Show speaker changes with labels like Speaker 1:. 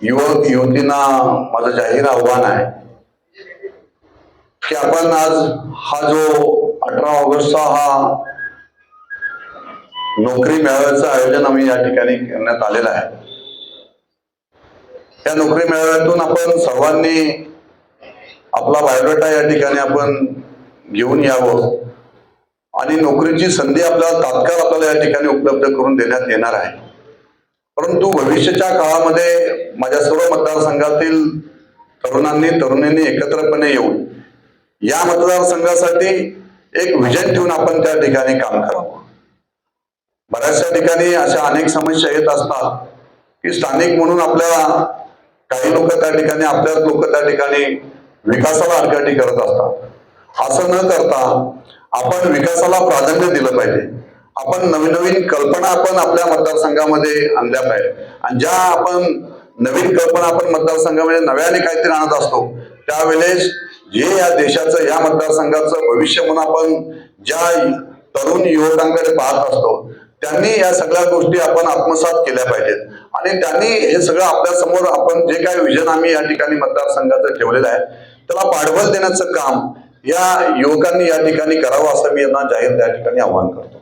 Speaker 1: युवक युवतींना माझं जाहीर आव्हान आहे की आपण आज हा जो अठरा ऑगस्टचा हा नोकरी मेळाव्याचं आयोजन आम्ही या ठिकाणी करण्यात आलेलं आहे. या नोकरी मेळाव्यातून आपण सर्वांनी आपला बायोडेटा या ठिकाणी आपण घेऊन यावं आणि नोकरीची संधी आपल्याला तात्काळ आपल्याला या ठिकाणी उपलब्ध करून देण्यात येणार आहे. परंतु भविष्याच्या काळामध्ये माझ्या सर्व मतदारसंघातील तरुणांनी तरुणींनी एकत्रपणे येऊन या मतदारसंघासाठी एक विजन ठेवून आपण त्या ठिकाणी काम करावं. बऱ्याचशा ठिकाणी अशा अनेक समस्या येत असतात की स्थानिक म्हणून आपल्या काही लोक त्या ठिकाणी आपल्याच लोक त्या ठिकाणी विकासाला अडकाठी करत असतात. असं न करता आपण विकासाला प्राधान्य दिलं पाहिजे. आपण नवीन नवीन कल्पना आपण आपल्या मतदारसंघामध्ये आणल्या पाहिजे आणि ज्या आपण नवीन कल्पना आपण मतदारसंघामध्ये नव्याने काहीतरी आणत असतो त्यावेळेस जे या देशाचं या मतदारसंघाचं भविष्य म्हणून आपण ज्या तरुण युवकांकडे पाहत असतो त्यांनी या सगळ्या गोष्टी आपण आत्मसात केल्या पाहिजेत. आणि त्यांनी हे सगळं आपल्यासमोर आपण जे काही विजन आम्ही या ठिकाणी मतदारसंघाचं ठेवलेलं आहे त्याला पाठबळ देण्याचं काम या युवकांनी या ठिकाणी करावं असं मी यांना जाहीर त्या ठिकाणी आवाहन करतो.